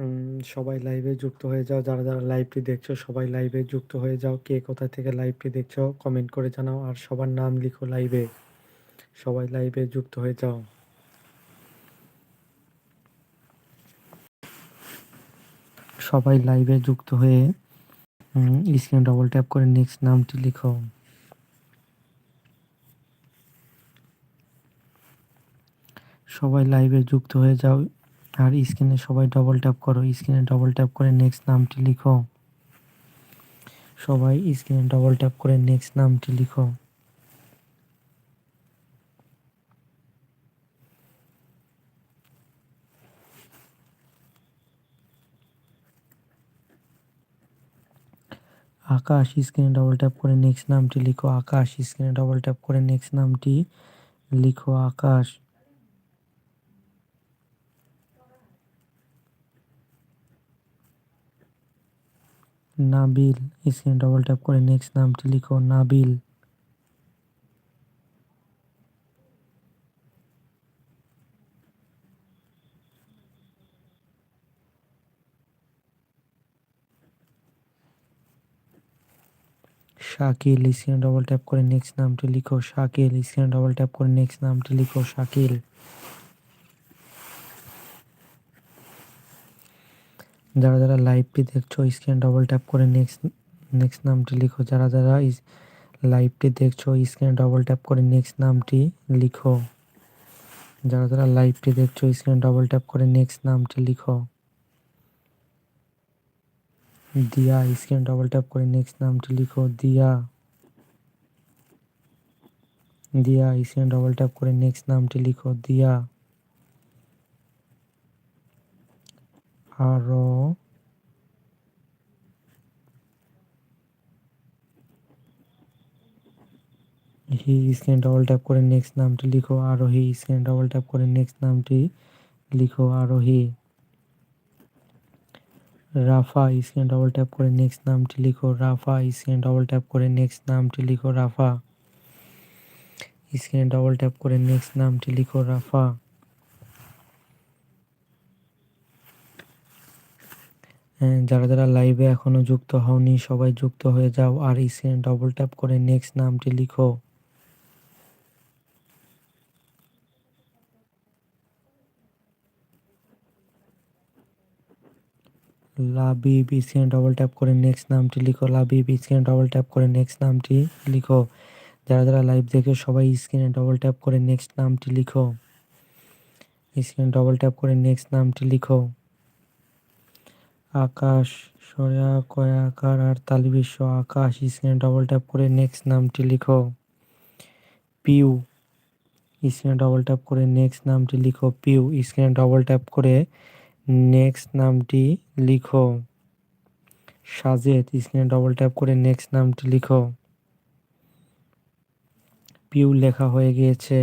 উম সবাই লাইভে যুক্ত হয়ে যাও। যারা, যারা লাইভটি দেখছ সবাই লাইভে যুক্ত হয়ে যাও। কে কোথা থেকে লাইভটি দেখছ কমেন্ট করে জানাও। আর সবার নাম লিখো লাইভে। সবাই লাইভে যুক্ত হয়ে যাও। সবাই লাইভে যুক্ত হয়ে স্ক্রিনে ডবল ট্যাপ করে নেক্সট নামটি লিখো। সবাই লাইভে যুক্ত হয়ে যাও। আর স্ক্রিনে সবাই ডবল ট্যাপ করো। স্ক্রিনে ডবল ট্যাপ করে নেক্সট নামটি লিখো। সবাই স্ক্রিনে ডবল ট্যাপ করে নেক্সট নামটি লিখো। আকাশ, স্ক্রিনে ডবল ট্যাপ করে নেক্সট নামটি লিখো আকাশ, স্ক্রিনে ডবল ট্যাপ করে নেক্সট নামটি লিখো আকাশ নাবিল স্ক্রিনে ডবল ট্যাপ করে নেক্সট নামটি লিখো, নাবিল। শাকিল স্ক্রিনে ডবল ট্যাপ করে নেক্সট নামটি লিখো, শাকিল স্ক্রিনে ডবল ট্যাপ করে নেক্সট নামটি লিখো, শাকিল। যারা যারা লাইভটি দেখছ স্ক্রিনে ডবল ট্যাপ করে নেক্সট নেক্সট নামটি লিখো। যারা যারা লাইভটি দেখছ স্ক্রিনে ডবল ট্যাপ করে নেক্সট নামটি লিখো। যারা যারা লাইভটি দেখছ স্ক্রিনে ডবল ট্যাপ করে নেক্সট নামটি লিখো। দিয়া স্ক্রিনে ডবল ট্যাপ করে নেক্সট নামটি লিখো। দিয়া। দিয়া স্ক্রিনে ডবল ট্যাপ করে নেক্সট নামটি লিখো। দিয়া। আরও হি স্ক্রিনে ডবল ট্যাপ করে নেক্সট নামটি লিখো আরোহী স্ক্রিনে ডবল ট্যাপ করে নেক্সট নামটি লিখো আরোহী রাফা স্ক্রিনে ডবল ট্যাপ করে নেক্সট নামটি লিখো, রাফা স্ক্রিনে ডবল ট্যাপ করে নেক্সট নামটি লিখো, রাফা। স্ক্রিনে ডবল ট্যাপ করে নেক্সট নামটি লিখো, রাফা। যারা যারা লাইভে এখনও যুক্ত হওনি, সবাই যুক্ত হয়ে যাও আর স্ক্রিনে ডবল ট্যাপ করে নেক্সট নামটি লিখো। লাবিব স্ক্রিনে ডবল ট্যাপ করে নেক্সট নামটি লিখো। লাবিব স্ক্রিনে ডবল ট্যাপ করে নেক্সট নামটি লিখো। যারা যারা লাইভ দেখে সবাই স্ক্রিনে ডবল ট্যাপ করে নেক্সট নামটি লিখো। স্ক্রিনে ডবল ট্যাপ করে নেক্সট নামটি লিখো। আকাশ, সরেয়া কয়াকার আর তালিবিশ্ব আকাশ, স্ক্রিনে ডবল ট্যাপ করে নেক্সট নামটি লিখো। পিউ স্ক্রিনে ডবল ট্যাপ করে নেক্সট নামটি লিখো। পিউ স্ক্রিনে ডবল ট্যাপ করে নেক্সট নামটি লিখো। সাজেদ, স্ক্রিনে ডবল ট্যাপ করে নেক্সট নামটি লিখো। পিউ লেখা হয়ে গিয়েছে।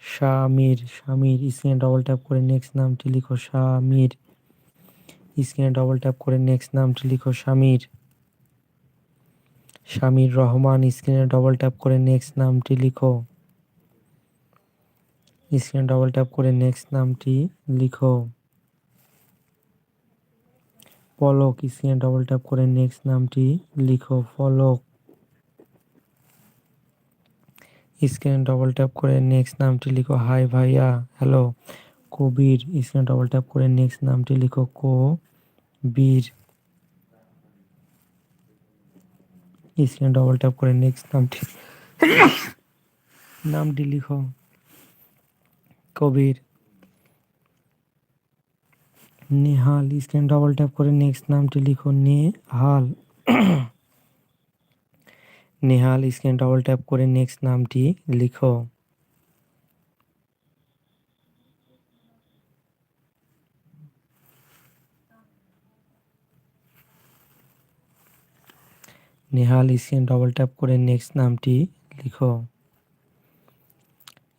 শামির শামির, স্ক্রিনে ডবল ট্যাপ করে নেক্সট নামটি লিখো। শামির স্ক্রিনে ডবল ট্যাপ করে নেক্সট নামটি লিখো শামির শামির রহমান, স্ক্রিনে ডবল ট্যাপ করে নেক্সট নামটি লিখো। স্ক্রিনে ডবল ট্যাপ করে নেক্সট নামটি লিখো। পলক, স্ক্রিনে ডবল ট্যাপ করে নেক্সট নামটি লিখো ফলক স্ক্রিনে ডবল ট্যাপ করে নেক্সট নামটি লিখো হাই ভাইয়া হ্যালো কবির, স্ক্রিনে ডবল ট্যাপ করে নেক্সট নামটি লিখো, কো বীর। স্ক্রিনে ডবল ট্যাপ করে নেক্সট নামটি নামটি লিখো। Kabir. Nehal screen double tap করে নেক্সট নামটি লিখো। Nehal. Nehal screen double tap করে নেক্সট নামটি লিখো। নেহাল স্ক্রিন ডবল ট্যাপ করে নেক্সট নামটি লিখো।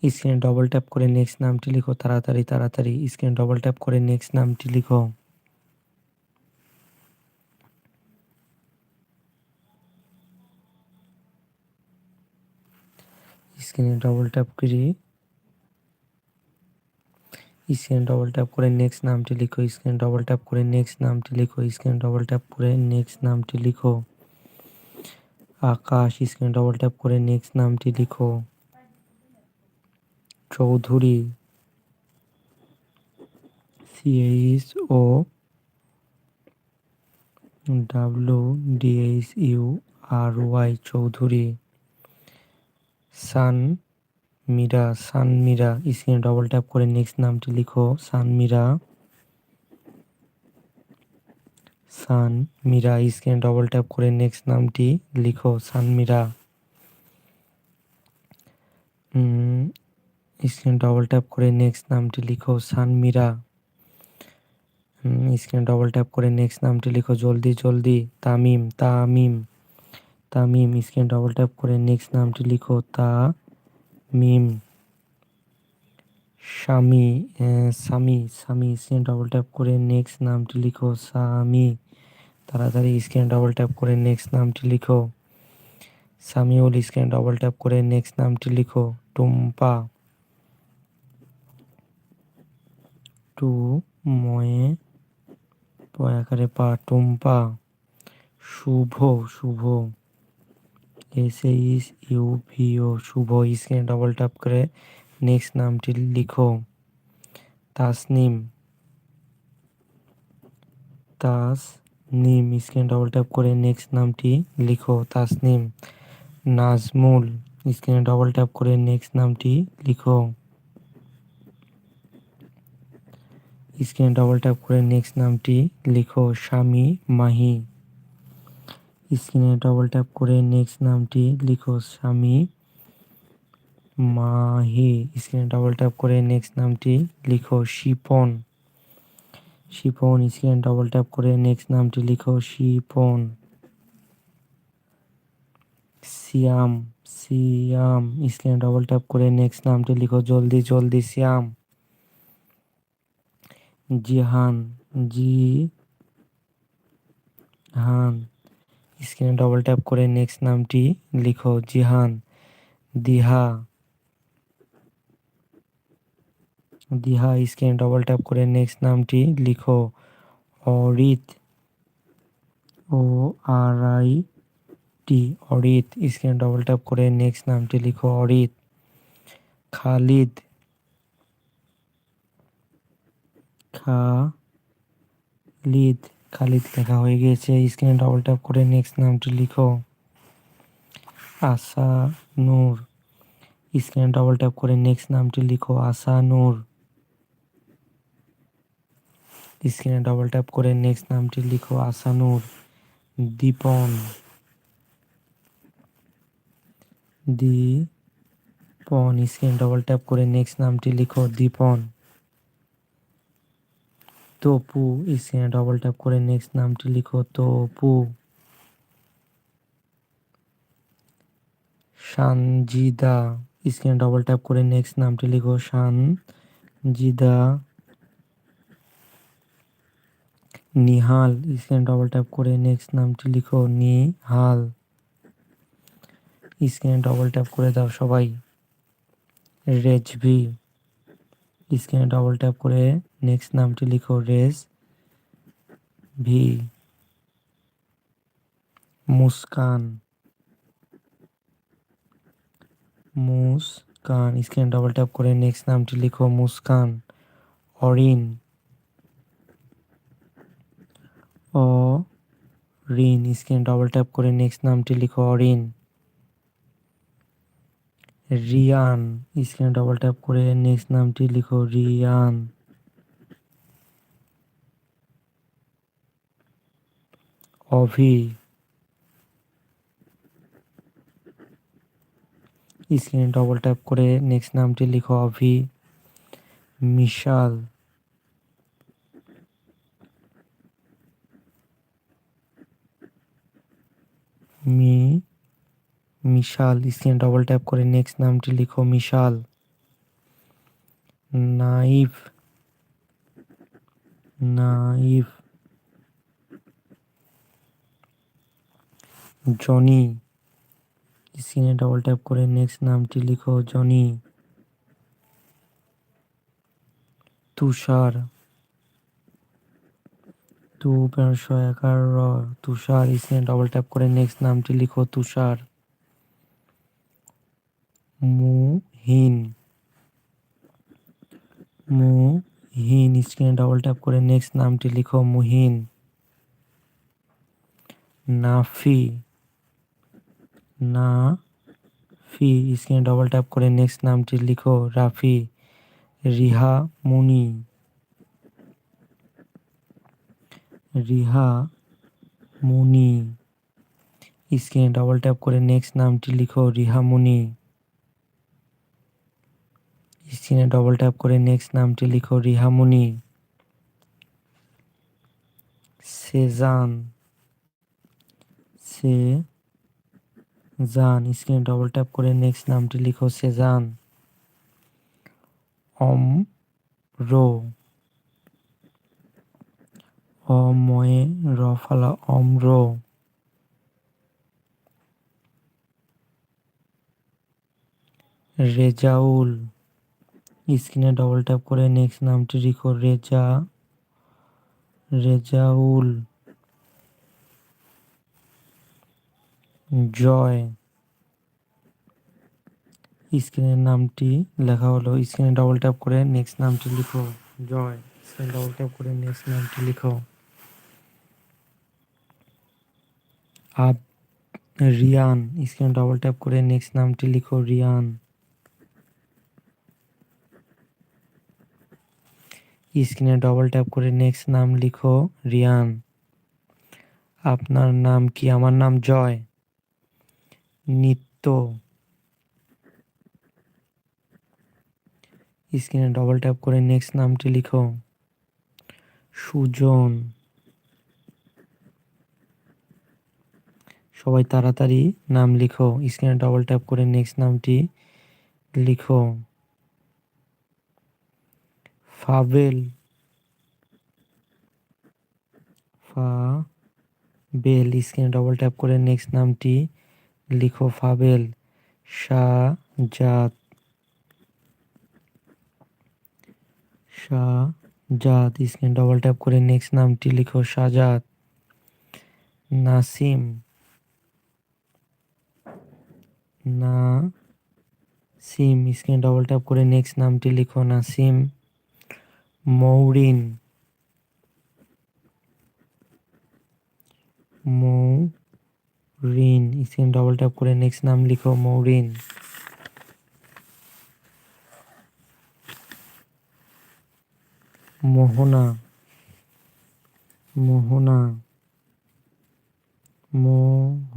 স্ক্রিনে ডবল ট্যাপ করে নেক্সট নামটি লিখো, তাড়াতাড়ি তাড়াতাড়ি। স্ক্রিনে ডবল ট্যাপ করে নেক্সট নামটি লিখো। স্ক্রিনে ডবল ট্যাপ করি স্ক্রিনে ডবল ট্যাপ করে নেক্সট নামটি লিখো। স্ক্রিনে ডবল ট্যাপ করে নেক্সট নামটি লিখো। স্ক্রিনে ডবল ট্যাপ করে নেক্সট নামটি লিখো। আকাশ স্ক্রিনে ডবল ট্যাপ করে নেক্সট নামটি লিখো। Chowdhury C H O W D H U R Y Chowdhury. Sanmira Sanmira স্ক্রিনে ডবল ট্যাপ করে নেক্সট নামটি লিখো। সান মীরা সান মীরা স্ক্রিনে ডবল ট্যাপ করে নেক্সট নামটি লিখো, সান মীরা। স্ক্রিনে ডবল ট্যাপ করে নেক্সট নামটি লিখো, সান মীরা। স্ক্রিনে ডবল ট্যাপ করে নেক্সট নামটি লিখো, জলদি জলদি, তামিম তামিম। তামিম, স্ক্রিনে ডবল ট্যাপ করে নেক্সট নামটি লিখো তা মিম স্বামী স্বামী স্বামী স্ক্রিনে ডবল ট্যাপ করে নেক্সট নামটি লিখো, স্বামী। তাড়াতাড়ি স্ক্রিনে ডবল ট্যাপ করে নেক্সট নামটি লিখো। সামিউল স্ক্রিনে ডবল ট্যাপ করে নেক্সট নামটি লিখো, টুম্পা। টু ময়ে পয়াকারে পা, Tumpa. Shubho Shubho. S H U V O Shubho. স্ক্রিনে ডবল ট্যাপ করে নেক্সট নামটি লিখো। তাসনিম। তাস নিম স্ক্রিনে ডবল ট্যাপ করে নেক্সট নামটি লিখো। তাসনিম। নাজমুল, স্ক্রিনে ডবল ট্যাপ করে নেক্সট নামটি লিখো। স্ক্রিনে ডবল ট্যাপ করে নেক্সট নামটি লিখো। স্বামী মাহি। স্ক্রিনে ডবল ট্যাপ করে নেক্সট নামটি লিখো। স্বামী মাহি স্ক্রিনে ডবল ট্যাপ করে নেক্সট নামটি লিখো, শিপন। শিপন স্ক্রিনে ডাবল ট্যাপ করে নেক্সট নামটি লিখো, শিপন। সিয়াম সিয়াম স্ক্রিনে ডাবল ট্যাপ করে নেক্সট নামটি লিখো, জলদি জলদি শ্যাম জিহান জি হান স্ক্রিনে ডবল ট্যাপ করে নেক্সট নামটি লিখো, জিহান। দিহা দিহা, স্ক্রিনে ডবল ট্যাপ করে নেক্সট নামটি লিখো। Arit O, R, I, T, Arit. স্ক্রিনে ডবল ট্যাপ করে নেক্সট নামটি লিখো, অরিত। খালিদ। খালিদ। খালিদ লেখা হয়ে গিয়েছে। স্ক্রিনে ডবল ট্যাপ করে নেক্সট নামটি লিখো। আশা নূর। স্ক্রিনে ডবল ট্যাপ করে নেক্সট নামটি লিখো, আশা নূর। স্ক্রিনে ডবল ট্যাপ করে নেক্সট নামটি লিখো আসানুর নূর দীপন। দীপন, স্ক্রিনে ডবল ট্যাপ করে নেক্সট নামটি লিখো দীপন। তপু, স্ক্রিনে ডবল ট্যাপ করে নেক্সট নামটি লিখো তপু। সানজিদা, স্ক্রিনে ডবল ট্যাপ করে নেক্সট নামটি লিখো Sanjida. Nihal scan double tap করে নেক্সট নামটি লিখো, নিহাল। স্ক্রিনে ডবল ট্যাপ করে দাও সবাই। রেজভি। স্ক্রিনে ডবল ট্যাপ করে নেক্সট নামটি লিখো রেজ ভি মুস্কান। মুস্কান। স্ক্রিনে ডবল ট্যাপ করে নেক্সট নামটি লিখো, মুস্কান। অরিন। ও রিন স্ক্রিনে ডবল ট্যাপ করে নেক্সট নামটি লিখো অরিন রিয়ান স্ক্রিনে ডবল ট্যাপ করে নেক্সট নামটি লিখো, রিয়ান। অভি। স্ক্রিনে ডবল ট্যাপ করে নেক্সট নামটি লিখো, অভি। মিশাল। মি, মিশাল, স্ক্রিনে ডবল ট্যাপ করে নেক্সট নামটি লিখো, মিশাল। নাইফ নাইফ জনি, স্ক্রিনে ডবল ট্যাপ করে নেক্সট নামটি লিখো, জনি। তুষার। তু সহায়কার র তুষার স্ক্রিনে ডবল ট্যাপ করে নেক্সট নামটি লিখো, তুষার। মুহিন। মুহিন স্ক্রিনে ডবল ট্যাপ করে নেক্সট নামটি লিখো, মুহিন। নাফি। না ফি স্ক্রিনে ডবল ট্যাপ করে নেক্সট নামটি লিখো, রাফি। রিহা মুনি। রিহা, মুনি। স্ক্রিনে ডবল ট্যাপ করে নেক্সট নামটি লিখো, রিহা মুনি। স্ক্রিনে ডবল ট্যাপ করে নেক্সট নামটি লিখো, রিহা মুনি। সেজান। সে জান স্ক্রিনে ডবল ট্যাপ করে নেক্সট নামটি লিখো, সেজান। অম রো অময়ে রফালা অম্র। রেজাউল। স্ক্রিনে ডবল ট্যাপ করে নেক্সট নামটি লিখো, রেজা, রেজাউল। জয়। স্ক্রিনের নামটি লেখা হলো, স্ক্রিনে ডবল ট্যাপ করে নেক্সট নামটি লিখো, জয়। স্ক্রিনে ডবল ট্যাপ করে নেক্সট নামটি লিখো। আব রিয়ান স্ক্রিনে ডবল ট্যাপ করে নেক্সট নামটি লিখো, রিয়ান। স্ক্রিনে ডবল ট্যাপ করে নেক্সট নাম লিখো, রিয়ান। আপনার নাম কি? আমার নাম জয়। নিত্য। স্ক্রিনে ডবল ট্যাপ করে নেক্সট নামটি লিখো। সুজন। সবাই তাড়াতাড়ি নাম লিখো। স্ক্রিনে ডবল ট্যাপ করে নেক্সট নামটি লিখো। ফাবেল। ফা বেল স্ক্রিনে ডবল ট্যাপ করে নেক্সট নামটি লিখো। ফাবেল। শাহজাদ। শাহজাদ। স্ক্রিনে ডবল ট্যাপ করে নেক্সট নামটি লিখো। শাহজাদ। নাসিম। না সিম স্ক্রিনে ডবল ট্যাপ করে নেক্সট নামটি লিখো নাসিম মৌরিন। মৌরিন স্ক্রিনে ডবল ট্যাপ করে নেক্সট নাম লিখো, মৌরিন। মোহনা মোহনা মোহ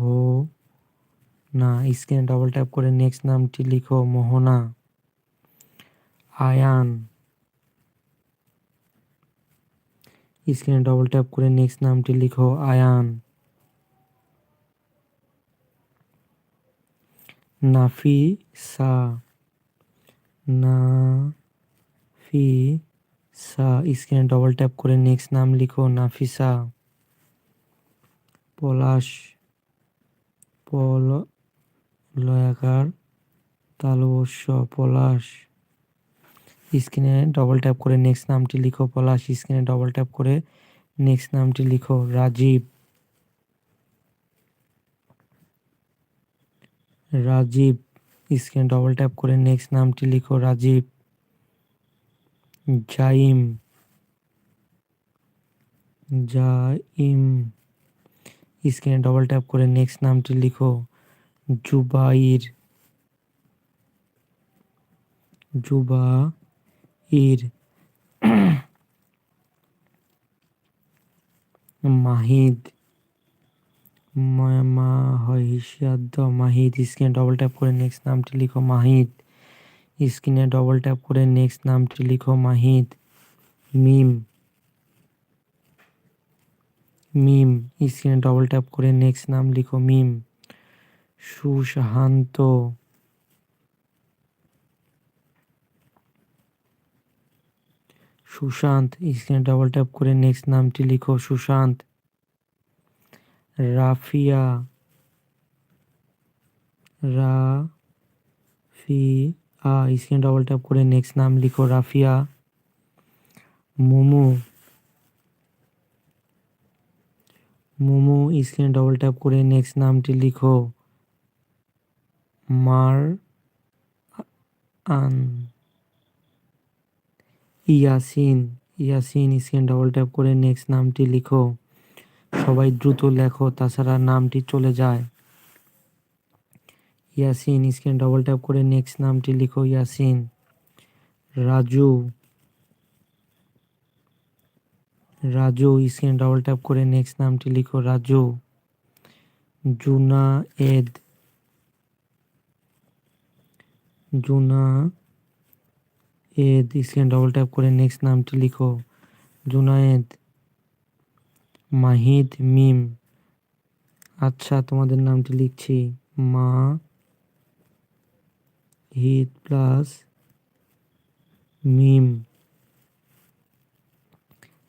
না, স্ক্রিনে ডবল ট্যাপ করে নেক্সট নামটি লিখো, মোহনা। আয়ান। স্ক্রিনে ডবল ট্যাপ করে নেক্সট নামটি লিখো, আয়ান। নাফিসা নাফিসা স্ক্রিনে ডবল ট্যাপ করে নেক্সট নাম লিখো নাফিসা পলাশ। পল লয়াকার তালবস্য, পলাশ। স্ক্রিনে ডবল ট্যাপ করে নেক্সট নামটি লিখো, পলাশ। স্ক্রিনে ডবল ট্যাপ করে নেক্সট নামটি লিখো, রাজীব। রাজীব। স্ক্রিনে ডবল ট্যাপ করে নেক্সট নামটি লিখো, রাজীব। জাইম। জাইম। স্ক্রিনে ডবল ট্যাপ করে নেক্সট নামটি লিখো। জুবাইর জুবাইর মাহিদ, মা হয় মাহিদ, স্ক্রিনে ডবল ট্যাপ করে নেক্সট নামটি লিখো মাহিদ, স্ক্রিনে ডবল ট্যাপ করে নেক্সট নামটি লিখো মাহিদ, মিম মিম, স্ক্রিনে ডবল ট্যাপ করে নেক্সট নাম লিখো মিম। সুশান্ত। সুশান্ত স্ক্রিনে ডাবল ট্যাপ করে নেক্সট নামটি লিখো, সুশান্ত। রাফিয়া। রা রাফিয়া স্ক্রিনে ডাবল ট্যাপ করে নেক্সট নাম লিখো, রাফিয়া। মোমো। মোমো স্ক্রিনে ডবল ট্যাপ করে নেক্সট নামটি লিখো। মার আন Yasin Yasin screen double tap করে নেক্সট নামটি লিখো। সবাই দ্রুত লেখো, তাছাড়া নামটি চলে যায়। ইয়াসিন স্ক্রিন ডবল ট্যাপ করে নেক্সট নামটি লিখো, Yasin. Raju Raju screen double tap করে নেক্সট নামটি লিখো, Raju. Junaid Junaid screen double tap করে নেক্সট নামটি লিখো। জুনায়েদ মাহিদ, মিম। আচ্ছা তোমাদের নামটি লিখছি। মা, হিদ প্লাস মিম।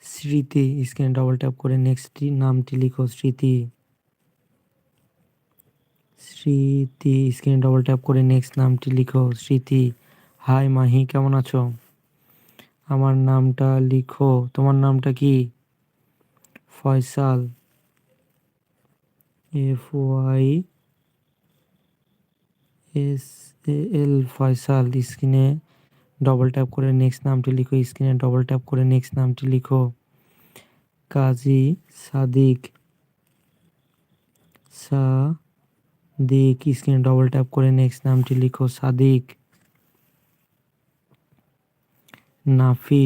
স্মৃতি স্ক্রিনে ডবল ট্যাপ করে নেক্সট নামটি লিখো, স্মৃতি। স্মৃতি স্ক্রিনে ডবল ট্যাপ করে নেক্সট নামটি লিখো। স্মৃতি হাই মাহি, কেমন আছো? আমার নামটা লিখো। তোমার নামটা কি? Faisal. F Y S L Faisal. স্ক্রিনে ডবল ট্যাপ করে নেক্সট নামটি লিখো। স্ক্রিনে ডবল ট্যাপ করে নেক্সট নামটি লিখো। কাজী সাদিক সাদিক স্ক্রিনে ডবল ট্যাপ করে নেক্সট নামটি লিখো, সাদিক নাফি।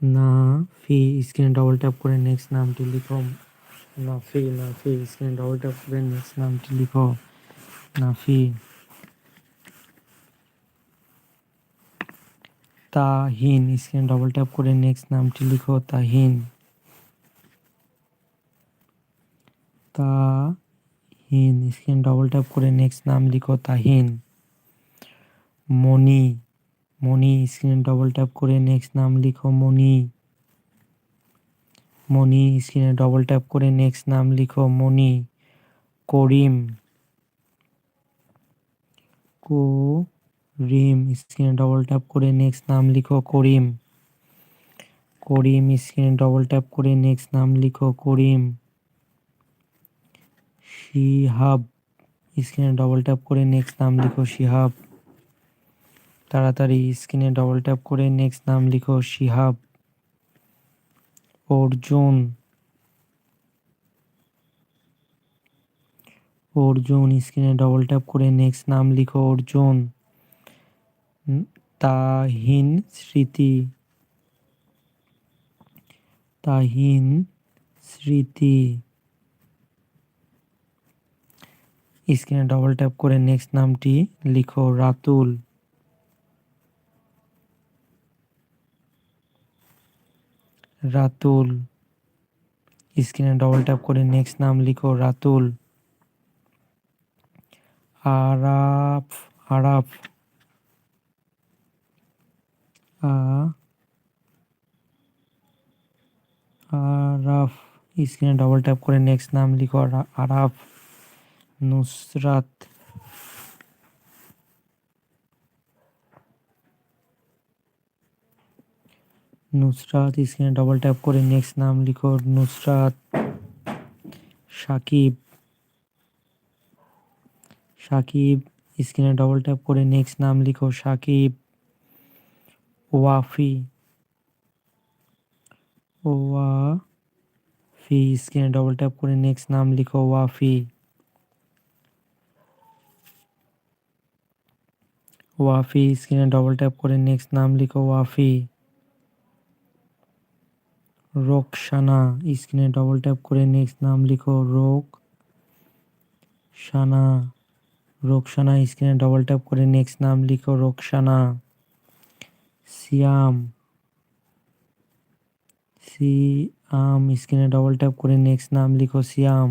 নাফি স্ক্রিনে ডবল ট্যাপ করে নেক্সট নামটি লিখো। নাফি নাফি স্ক্রিনে ডবল ট্যাপ করে নেক্সট নামটি লিখো। নাফি। তাহিন স্ক্রিনে ডবল ট্যাপ করে নেক্সট নামটি লিখো, Tahin. Tahin screen double tap করে নেক্সট নাম লিখো তাহিন। মনি মনি স্ক্রিনে ডবল ট্যাপ করে নেক্সট নাম লিখো মনি মনি স্ক্রিনে ডবল ট্যাপ করে নেক্সট নাম লিখো মনি করিম করিম স্ক্রিনে ডবল ট্যাপ করে নেক্সট নাম লিখো করিম। করিম স্ক্রিনে ডবল ট্যাপ করে নেক্সট নাম লিখো করিম। শিহাব। স্ক্রিনে ডবল ট্যাপ করে নেক্সট নাম লিখো শিহাব। তাড়াতাড়ি স্ক্রিনে ডবল ট্যাপ করে নেক্সট নাম লিখো শিহাব। অর্জুন। অর্জুন, স্ক্রিনে ডবল ট্যাপ করে নেক্সট নাম লিখো অর্জুন। তাহিন স্মৃতি। তাহিন স্মৃতি। স্ক্রিনে ডবল ট্যাপ করে নেক্সট নামটি লিখো, রাতুল। রাতুল। স্ক্রিনে ডবল ট্যাপ করে নেক্সট নাম লিখো, রাতুল। আরাফ আরাফ। আরাফ। স্ক্রিনে ডবল ট্যাপ করে নেক্সট নাম লিখো আরাফ। নুসরাত নুসরাত স্ক্রিনে ডবল ট্যাপ করে নেক্সট নাম লিখো? নুসরাত সাকিব সাকিব স্ক্রিনে ডবল ট্যাপ করে নেক্সট নাম লিখো? সাকিব ওয়াফি ওয়াফি স্ক্রিনে ডবল ট্যাপ করে নেক্সট নাম লিখো? ওয়াফি ওয়াফি স্ক্রিনে ডবল ট্যাপ করে নেক্সট নাম লিখো ওয়াফি। রোকসানা স্ক্রিনে ডবল ট্যাপ করে নেক্সট নাম লিখো রোক সানা রোকসানা স্ক্রিনে ডবল ট্যাপ করে নেক্সট নাম লিখো রোকসানা। সিয়াম সিয়াম স্ক্রিনে ডবল ট্যাপ করে নেক্সট নাম লিখো সিয়াম।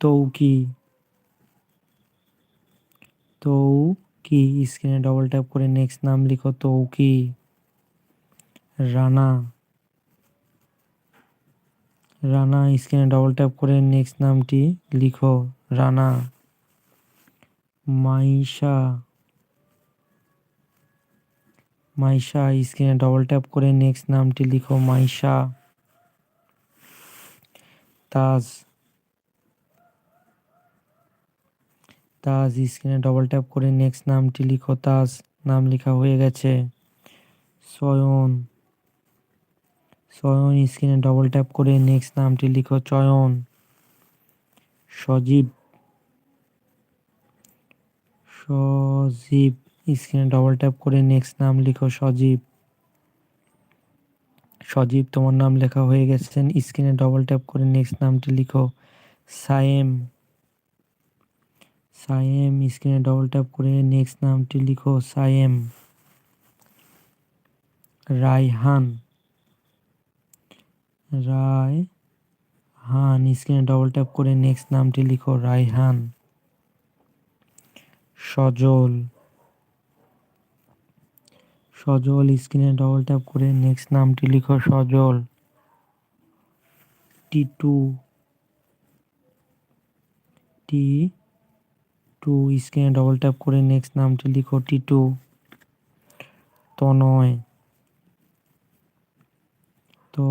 তৌকি তৌকি, স্ক্রিনে ডবল ট্যাপ করে নেক্সট নাম লিখো তৌকি। রানা। রানা, স্ক্রিনে ডবল ট্যাপ করে নেক্সট নামটি লিখো। রানা। মাইশা। মাইশা, স্ক্রিনে ডবল ট্যাপ করে নেক্সট নামটি লিখো মাইশা। তাজ। তাজ স্ক্রিনে ডবল ট্যাপ করে নেক্সট নামটি লিখো, তাজ নাম লেখা হয়ে গেছে। চয়ন চয়ন স্ক্রিনে ডবল ট্যাপ করে নেক্সট নামটি লিখো, চয়ন। সজীব সজীব স্ক্রিনে ডবল ট্যাপ করে নেক্সট নাম লিখো, সজীব। সজীব, তোমার নাম লেখা হয়ে গেছেন স্ক্রিনে ডবল ট্যাপ করে নেক্সট নামটি লিখো, সায়েম। সায়েম স্ক্রিনে ডবল ট্যাপ করে নেক্সট নামটি লিখো সায়েম রায়হান। রায় হান স্ক্রিনে ডবল ট্যাপ করে নেক্সট নামটি লিখো, রায়হান। সজল। সজল, স্ক্রিনে ডবল ট্যাপ করে নেক্সট নামটি লিখো, সজল। টিটু টি টু স্ক্রিনে ডবল ট্যাপ করে নেক্সট নামটি লিখো, টিটু। তনয়। তো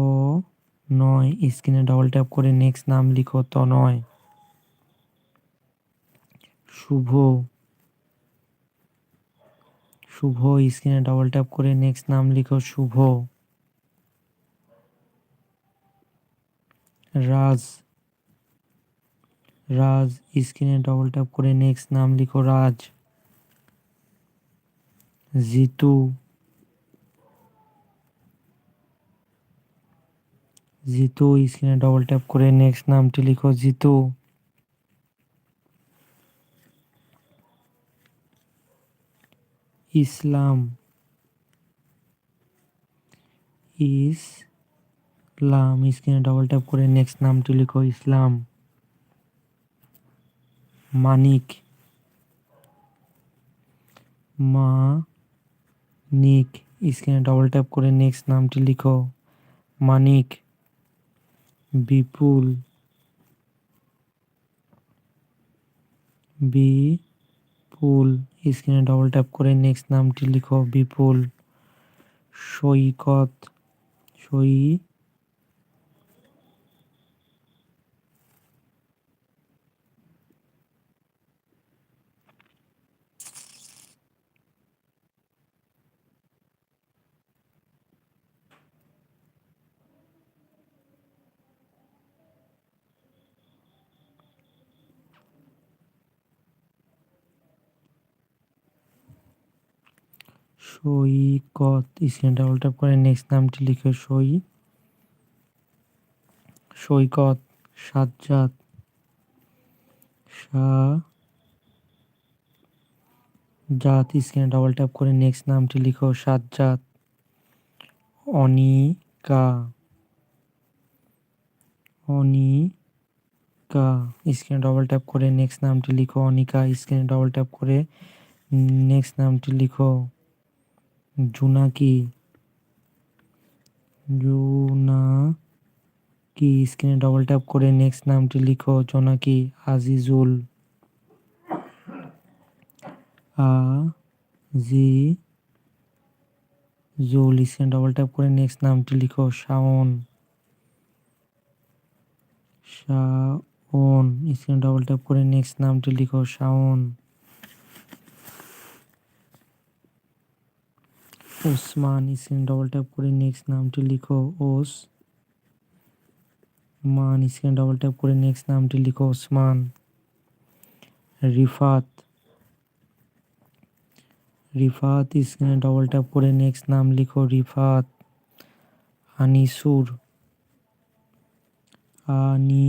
নয় স্ক্রিনে ডবল ট্যাপ করে নেক্সট নাম লিখো, তনয়। শুভ। শুভ স্ক্রিনে ডবল ট্যাপ করে নেক্সট নাম লিখো, শুভ। রাজ। রাজ, স্ক্রিনে ডবল ট্যাপ করে নেক্সট নাম লিখো রাজ। জিতু। জিতু, স্ক্রিনে ডবল ট্যাপ করে নেক্সট নামটি লিখো জিতু। ইসলাম। ইসলাম, স্ক্রিনে ডবল ট্যাপ করে নেক্সট নামটি লিখো ইসলাম। মানিক। মা নিক স্ক্রিনে ডবল ট্যাপ করে নেক্সট নামটি লিখো। মানিক, বিপুল বিপুল, স্ক্রিনে ডবল ট্যাপ করে নেক্সট নামটি লিখো, বিপুল, সৈকত সই সৈকত স্ক্রিনে ডাবল ট্যাপ করে নেক্সট নামটি লিখে সই সৈকত সাজ্জাদ জাত স্ক্রিনে ডাবল ট্যাপ করে নেক্সট নামটি লিখো সাজ্জাদ, অনিকা অনিকা স্ক্রিনে ডবল ট্যাপ করে নেক্সট নামটি লিখো অনিকা স্ক্রিনে ডবল ট্যাপ করে নেক্সট নামটি লিখো জোনাকি। জোনাকি স্ক্রিনে ডবল ট্যাপ করে নেক্সট নামটি লিখো, জোনাকি আজিজুল। আ জি জুল স্ক্রিনে ডবল ট্যাপ করে নেক্সট নামটি লিখো, শাওন। শাওন স্ক্রিনে ডবল ট্যাপ করে নেক্সট নামটি লিখো, Shaon. Osman screen double tap করে নেক্সট নামটি লিখো, Osman screen double tap করে নেক্সট নামটি লিখো, ওসমান। রিফাত রিফাত স্ক্রিনে ডবল ট্যাপ করে নেক্সট নাম লিখো, রিফাত আনিসুর। আনি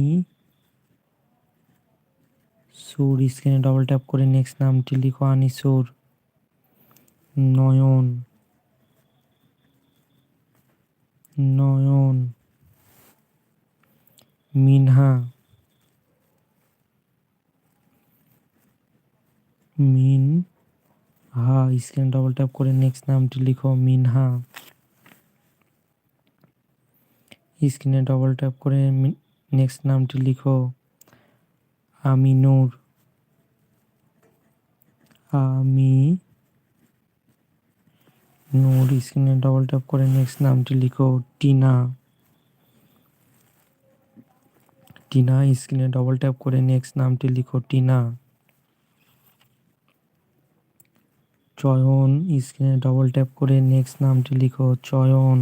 সুর স্ক্রিনে ডবল ট্যাপ করে নেক্সট নামটি লিখো, Anisur. Nayan. Nayan. Minha. Minha screen double tap করে নেক্সট নামটি লিখো, মিনহা। স্ক্রিনে ডবল ট্যাপ করে নেক্সট নামটি লিখো, আমিনুর। আমি নূর, স্ক্রিনে ডবল ট্যাপ করে নেক্সট নামটি লিখো, টিনা। টিনা, স্ক্রিনে ডবল ট্যাপ করে নেক্সট নামটি লিখো, টিনা। চয়ন, স্ক্রিনে ডবল ট্যাপ করে নেক্সট নামটি লিখো, চয়ন।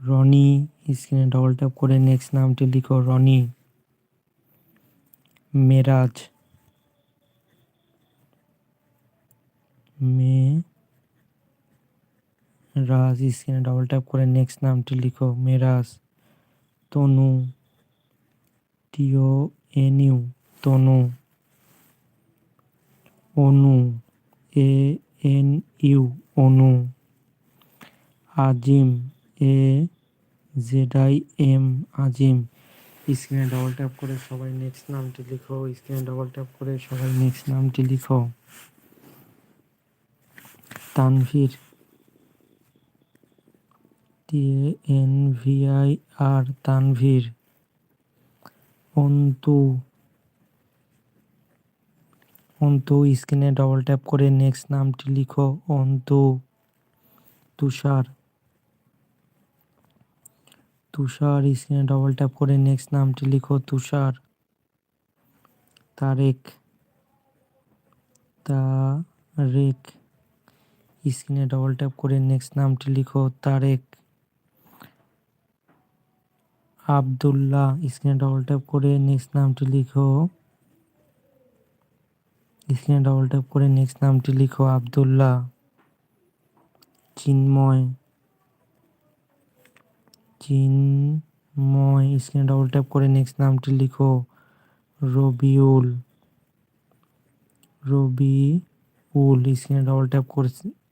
রনি, স্ক্রিনে ডবল ট্যাপ করে নেক্সট নামটি লিখো, রনি। মেরাজ। মে রাজ, স্ক্রিনে ডবল ট্যাপ করে নেক্সট নামটি লিখো। Meraj, Tanu T O N U Tanu. Anu A N U Anu. Azim A Z I M Azim. স্ক্রিনে ডবল ট্যাপ করে সবাই নেক্সট নামটি লিখো। স্ক্রিনে ডবল ট্যাপ করে সবাই নেক্সট নামটি লিখো। Tanvir. N V I R Tanvir. Antu. Antu, স্ক্রিনে ডবল ট্যাপ করে নেক্সট নামটি লিখো। অন্তু। তুষার। তুষার, স্ক্রিনে ডবল ট্যাপ করে নেক্সট নামটি লিখো। তুষার। তারেক। তারেক। স্ক্রিনে ডবল ট্যাপ করে নেক্সট নামটি লিখো, তারেক আবদুল্লাহ। স্ক্রিনে ডবল ট্যাপ করে নেক্সট নামটি লিখো। স্ক্রিনে ডবল ট্যাপ করে নেক্সট নামটি লিখো, আবদুল্লাহ চিন্ময়। চিন্ময়, স্ক্রিনে ডবল ট্যাপ করে নেক্সট নামটি লিখো, রবিউল। রবিউল, স্ক্রিনে ডবল ট্যাপ করে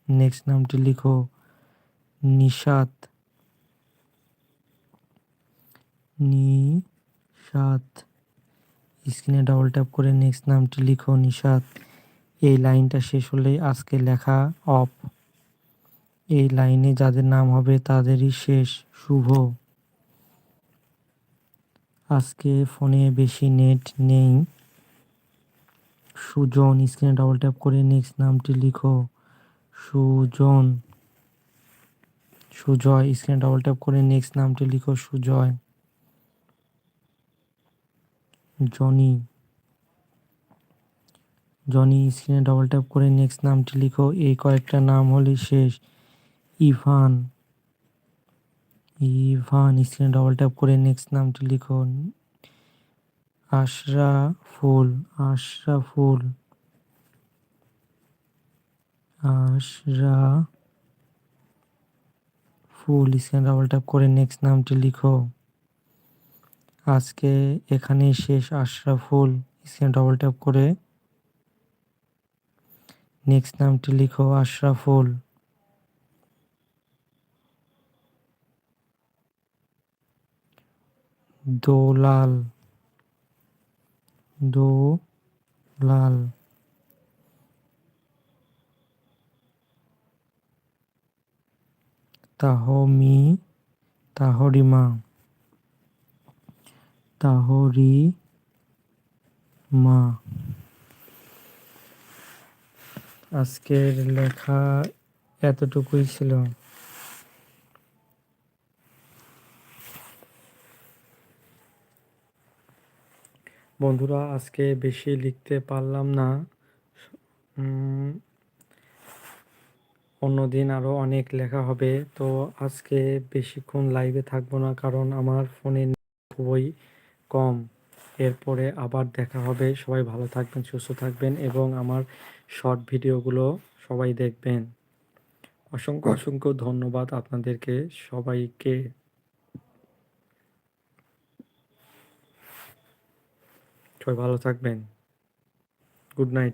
নেক্সট নামটি লিখো, নিশাত। নিশাত। স্ক্রিনে ডবল ট্যাপ করে নেক্সট নামটি লিখো, নিশাত। এই লাইনটা শেষ হলেই আজকে লেখা অফ। এই লাইনে যাদের নাম হবে তাদেরই শেষ, শুভ। আজকে ফোনে বেশি নেট নেই। সুজন, স্ক্রিনে ডবল ট্যাপ করে নেক্সট নামটি লিখো। সুজন। সুজয় স্ক্রিনে ডবল ট্যাপ করে নেক্সট নামটি লিখো, সুজয়। জনি। জনি স্ক্রিনে ডবল ট্যাপ করে নেক্সট নামটি লিখো, এই কয়েকটা নাম হলেই শেষ। ইভান। ইভান স্ক্রিনে ডবল ট্যাপ করে নেক্সট নামটি লিখো। আশরাফুল আশরাফুল। আশরা ফুল স্ক্রিনে ডবল ট্যাপ করে নেক্সট নামটি লিখো। আজকে এখানেই শেষ আশরাফুল স্ক্রিনে ডবল ট্যাপ করে নেক্সট নামটি লিখো আশরাফুল দোলাল। দোলাল। তাহমি তাহরিমা তাহরি মা। আজকের লেখা এতটুকুই ছিল। বন্ধুরা আজকে বেশি লিখতে পারলাম না। অন্যদিন আরও অনেক লেখা হবে। তো আজকে বেশিক্ষণ লাইভে থাকব না কারণ আমার ফোনে খুবই কম। এরপরে আবার দেখা হবে। সবাই ভালো থাকবেন সুস্থ থাকবেন এবং আমার শর্ট ভিডিওগুলো সবাই দেখবেন। অসংখ্য অসংখ্য ধন্যবাদ আপনাদেরকে সবাইকে। সবাই ভালো থাকবেন। Good night